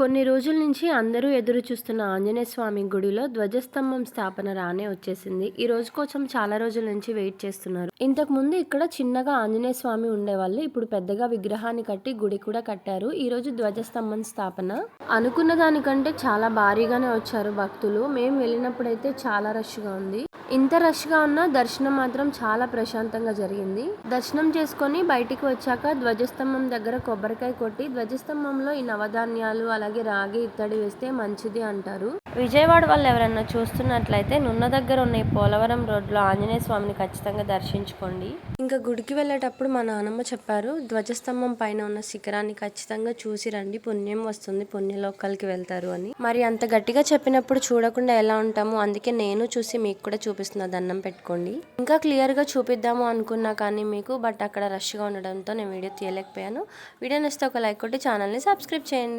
కొన్ని రోజుల నుంచి అందరూ ఎదురు చూస్తున్న ఆంజనేయ స్వామి గుడిలో ధ్వజస్తంభం స్థాపన రానే వచ్చేసింది. ఈ రోజు కోసం చాలా రోజుల నుంచి వెయిట్ చేస్తున్నారు. ఇంతకు ముందు ఇక్కడ చిన్నగా ఆంజనేయ స్వామి ఉండేవాళ్ళు ఇప్పుడు పెద్దగా విగ్రహాన్ని కట్టి గుడి కూడా కట్టారు. ఈ రోజు ధ్వజస్తంభం స్థాపన. అనుకున్న దానికంటే చాలా భారీగానే వచ్చారు భక్తులు. మేము వెళ్ళినప్పుడైతే చాలా రష్గా ఉంది. ఇంత రష్గా ఉన్న దర్శనం మాత్రం చాలా ప్రశాంతంగా జరిగింది. దర్శనం చేసుకొని బయటికి వచ్చాక ధ్వజస్తంభం దగ్గర కొబ్బరికాయ కొట్టి ధ్వజస్తంభంలో ఈ నవధాన్యాలు అలాగే రాగి ఇత్తడి వేస్తే మంచిది అంటారు. విజయవాడ వాళ్ళు ఎవరైనా చూస్తున్నట్లయితే నున్న దగ్గర ఉన్న ఈ పోలవరం రోడ్లో ఆంజనేయ స్వామిని ఖచ్చితంగా దర్శించుకోండి. ఇంకా గుడికి వెళ్ళేటప్పుడు మా నాన్నమ్మ చెప్పారు ధ్వజస్తంభం పైన ఉన్న శిఖరాన్ని ఖచ్చితంగా చూసి రండి పుణ్యం వస్తుంది పుణ్యలోకాలకి వెళ్తారు అని. మరి అంత గట్టిగా చెప్పినప్పుడు చూడకుండా ఎలా ఉంటాము అందుకే నేను చూసి మీకు కూడా చూపిస్తున్న దండం పెట్టుకోండి. ఇంకా క్లియర్గా చూపిద్దాము అనుకున్నా కానీ మీకు బట్ అక్కడ రష్గా ఉండడంతో నేను వీడియో తీయలేకపోయాను. వీడియో నచ్చితే ఒక లైక్ కొట్టి ఛానల్ని సబ్స్క్రైబ్ చేయండి.